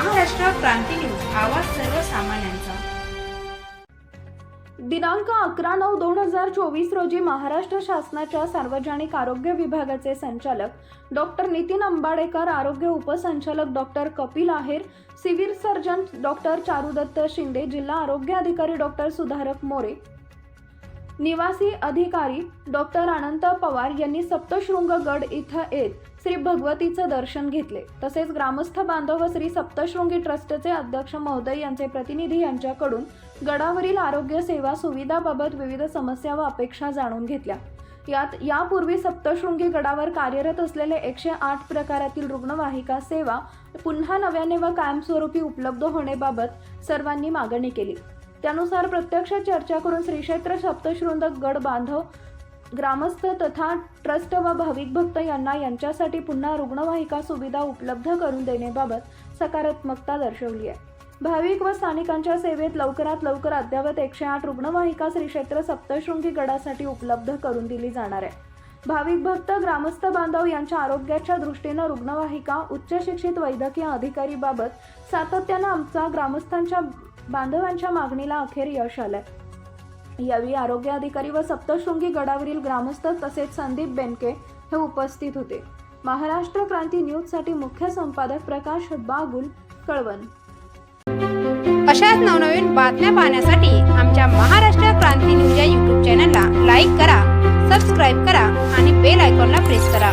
क्रांती news आवाज सर्वसामान्यांचा. दिनांक अकरा नऊ दोन हजार चोवीस रोजी महाराष्ट्र शासनाच्या सार्वजनिक आरोग्य विभागाचे संचालक डॉक्टर नितीन अंबाडेकर आरोग्य उपसंचालक doctor Kapil Aher civil surgeon doctor Charudatt Shinde जिल्हा आरोग्य अधिकारी डॉक्टर सुधारक मोरे निवासी अधिकारी डॉक्टर अनंत पवार यांनी सप्तशृंग गड इथं येत श्री भगवतीचं दर्शन घेतले. तसेच ग्रामस्थ बांधव व श्री सप्तशृंगी ट्रस्टचे अध्यक्ष महोदय यांचे प्रतिनिधी यांच्याकडून गडावरील आरोग्य सेवा सुविधाबाबत विविध समस्या व अपेक्षा जाणून घेतल्या. यात यापूर्वी सप्तशृंगी गडावर कार्यरत असलेले एकशे आठ प्रकारातील रुग्णवाहिका सेवा पुन्हा नव्याने व कायमस्वरूपी उपलब्ध होण्याबाबत सर्वांनी मागणी केली. त्यानुसार प्रत्यक्ष चर्चा करून श्रीक्षेत्र सप्तशृंद सप्तशृंग गड बांधव ग्रामस्थ तथा ट्रस्ट व भाविक भक्त यांना यांच्यासाठी पुन्हा रुग्णवाहिका सुविधा उपलब्ध करून देण्याबाबत सकारात्मकता दर्शवली आहे. भाविक व स्थानिकांच्या सेवेत लवकरात लवकर अद्ययावत एकशे आठ रुग्णवाहिका श्रीक्षेत्र सप्तशृंगी गडासाठी उपलब्ध करून दिली जाणार आहे. भाविक भक्त ग्रामस्थ बांधव यांच्या आरोग्याच्या दृष्टीनं रुग्णवाहिका उच्च शिक्षित वैद्यकीय अधिकारीबाबत सातत्यानं आमचा ग्रामस्थांच्या बांधवांच्या मागणीला अखेर यश आलंय. यावेळी आरोग्य अधिकारी व सप्तशृंगी गडावरील ग्रामस्थ तसेच संदीप बेनके हे उपस्थित होते. महाराष्ट्र क्रांती न्यूजसाठी मुख्य संपादक प्रकाश बागुल कळवण. अशाच नवनवीन बातम्या पाहण्यासाठी आमच्या महाराष्ट्र क्रांती न्यूज या यूट्यूब चॅनलला लाईक करा सबस्क्राईब करा आणि बेल आयकॉनला प्रेस करा.